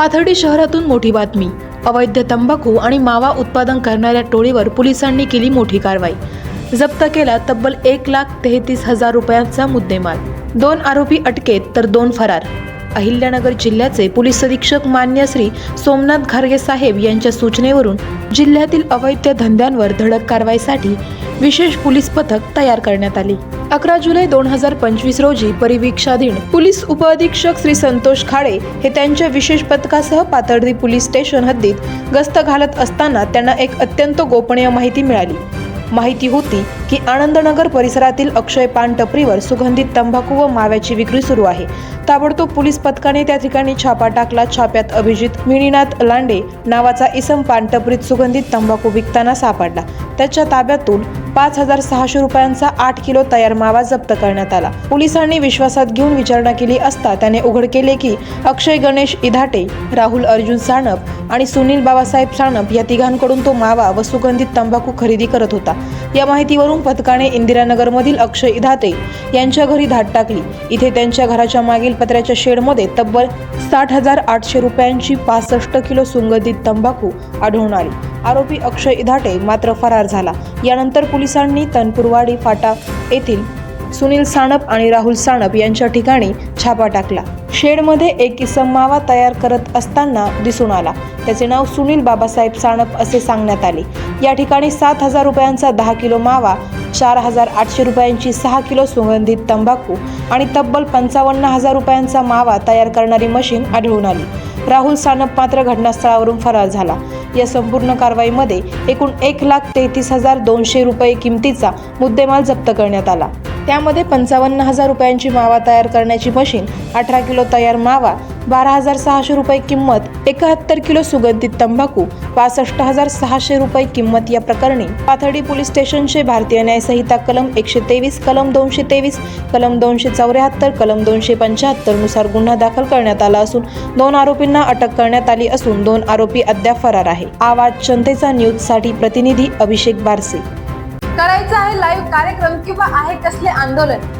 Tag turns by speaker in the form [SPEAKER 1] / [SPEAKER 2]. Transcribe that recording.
[SPEAKER 1] पाथर्डी शहरातून मोठी बातमी. अवैध तंबाखू आणि मावा उत्पादन करणाऱ्या टोळीवर पोलिसांनी केली मोठी कारवाई. जप्त केला तब्बल एक लाख तेहतीस हजार रुपयांचा मुद्देमाल. दोन आरोपी अटकेत तर दोन फरार. अहिल्यानगर जिल्ह्याचे पोलीस अधीक्षक मान्य श्री सोमनाथ घारगे साहेब यांच्या सूचनेवरून जिल्ह्यातील अवैध धंद्यांवर धडक कारवाईसाठी विशेष पोलीस पथक तयार करण्यात आली. अकरा जुलै दोन हजार पंचवीस रोजी परिवीक्षाधीन पोलीस उपअधीक्षक श्री संतोष खाडे हे त्यांच्या विशेष पथकासह पाथर्डी पोलीस स्टेशन हद्दीत गस्त घालत असताना त्यांना एक अत्यंत गोपनीय माहिती मिळाली. माहिती होती की आनंदनगर परिसरातील अक्षय पान टपरीवर सुगंधित तंबाखू व माव्याची विक्री सुरू आहे. ताबडतोब पोलीस पथकाने त्या ठिकाणी छापा टाकला. छाप्यात अभिजित मिणीनाथ लांडे नावाचा इसम पान टपरीत सुगंधित तंबाखू विकताना सापडला. त्याच्या ताब्यातून पाच हजार सहाशे रुपयांचा आठ किलो तयार मावा जप्त करण्यात आला. पोलिसांनी विश्वासात घेऊन विचारणा केली असता त्याने उघड केले की अक्षय गणेश इधाटे राहुल अर्जुन साणप आणि सुनील बाबासाहेब साणप या तिघांकडून तो मावा व सुगंधित तंबाखू खरेदी करत होता. या माहितीवरून पथकाने इंदिरानगरमधील अक्षय इधाते यांच्या घरी धाड टाकली. इथे त्यांच्या घराच्या मागील पत्र्याच्या शेडमध्ये तब्बल साठ हजार आठशे रुपयांची पासष्ट किलो सुगंधित तंबाखू आढळून आली. आरोपी अक्षय इधाटे मात्र फरार झाला. यानंतर पोलिसांनी तनपूरवाडी फाटा येथील सुनील साणप आणि राहुल साणप यांच्या ठिकाणी छापा टाकला. शेडमध्ये एक इसम मावा तयार करत असताना दिसून आला. त्याचे नाव सुनील बाबासाहेब साणप असे सांगण्यात आले. या ठिकाणी सात हजार रुपयांचा दहा किलो मावा चार हजार आठशे रुपयांची सहा किलो सुगंधित तंबाखू आणि तब्बल पंचावन्न हजार रुपयांचा मावा तयार करणारी मशीन आढळून आली. राहुल सानप मात्र घटनास्थळावरून फरार झाला. या संपूर्ण कारवाईमध्ये एकूण एक लाख तेहतीस हजार दोनशे रुपये किमतीचा मुद्देमाल जप्त करण्यात आला. त्यामध्ये पंचावन्न हजार रुपयांची मावा तयार करण्याची मशीन अठरा किलो तयार मावा बारा हजार सहाशे रुपये किंमत एकाहत्तर किलो सुगंधित तंबाखू पासष्ट हजार सहाशे रुपये किंमत या प्रकरणी पाथर्डी पोलीस स्टेशनचे भारतीय न्यायसंहिता कलम एकशे तेवीस कलम दोनशे तेवीस कलम दोनशे चौऱ्याहत्तर कलम दोनशे पंच्याहत्तरनुसार गुन्हा दाखल करण्यात आला असून दोन आरोपींना अटक करण्यात आली असून दोन आरोपी अद्याप फरार आहे. आवाज जनतेचा न्यूजसाठी प्रतिनिधी अभिषेक बारसे.
[SPEAKER 2] करायचं आहे लाईव्ह कार्यक्रम किंवा आहे कसले आंदोलन?